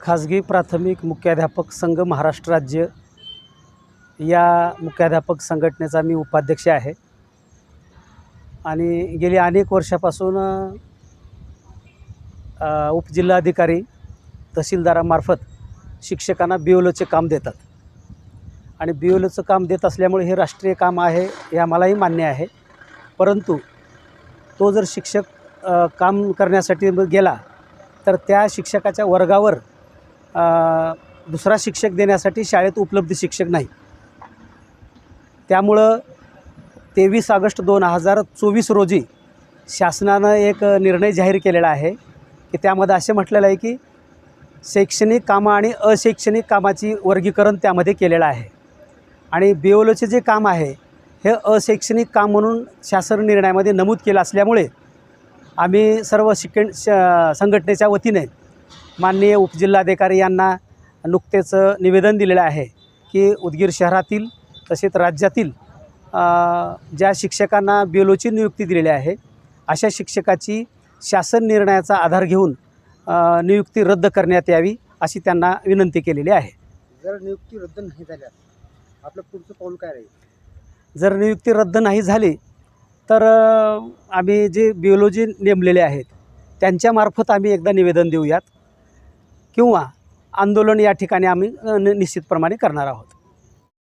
खाजगी प्राथमिक मुख्याध्यापक संघ महाराष्ट्र राज्य या मुख्याध्यापक संघटनेचा मी उपाध्यक्ष आहे. आणि गेली अनेक वर्षापासून उपजिल्हाधिकारी तहसीलदारामार्फत शिक्षकांना बी काम देतात. आणि बी काम देत असल्यामुळे हे राष्ट्रीय काम आहे हे आम्हालाही मान्य आहे. परंतु तो जर शिक्षक काम करण्यासाठी गेला तर त्या शिक्षकाच्या वर्गावर दुसरा शिक्षक देण्यासाठी शाळेत उपलब्ध शिक्षक नाही. त्यामुळं तेवीस ऑगस्ट दोन हजार चोवीस रोजी शासनानं एक निर्णय जाहीर केलेला आहे की त्यामध्ये असे म्हटलेलं आहे की शैक्षणिक कामं आणि अशैक्षणिक कामाची वर्गीकरण त्यामध्ये केलेलं आहे. आणि बी जे काम आहे हे अशैक्षणिक काम म्हणून शासन निर्णयामध्ये नमूद केलं असल्यामुळे आम्ही सर्व शिक्षण श संघटनेच्या वतीने माननीय उपजिल्हाधिकारी यांना नुकतेच निवेदन दिलेलं आहे की उदगीर शहरातील तसेच राज्यातील ज्या शिक्षकांना बी एल ओची नियुक्ती दिलेली आहे अशा शिक्षकाची शासन निर्णयाचा आधार घेऊन नियुक्ती रद्द करण्यात यावी अशी त्यांना विनंती केलेली आहे. जर नियुक्ती रद्द नाही झाल्यास आपलं पुढचं पाऊल काय राहील? जर नियुक्ती रद्द नाही झाली तर आम्ही जे बिओलॉजी नेमलेले आहेत त्यांच्यामार्फत आम्ही एकदा निवेदन देऊयात. किंवा आंदोलन या ठिकाणी आम्ही निश्चितप्रमाणे करणार आहोत.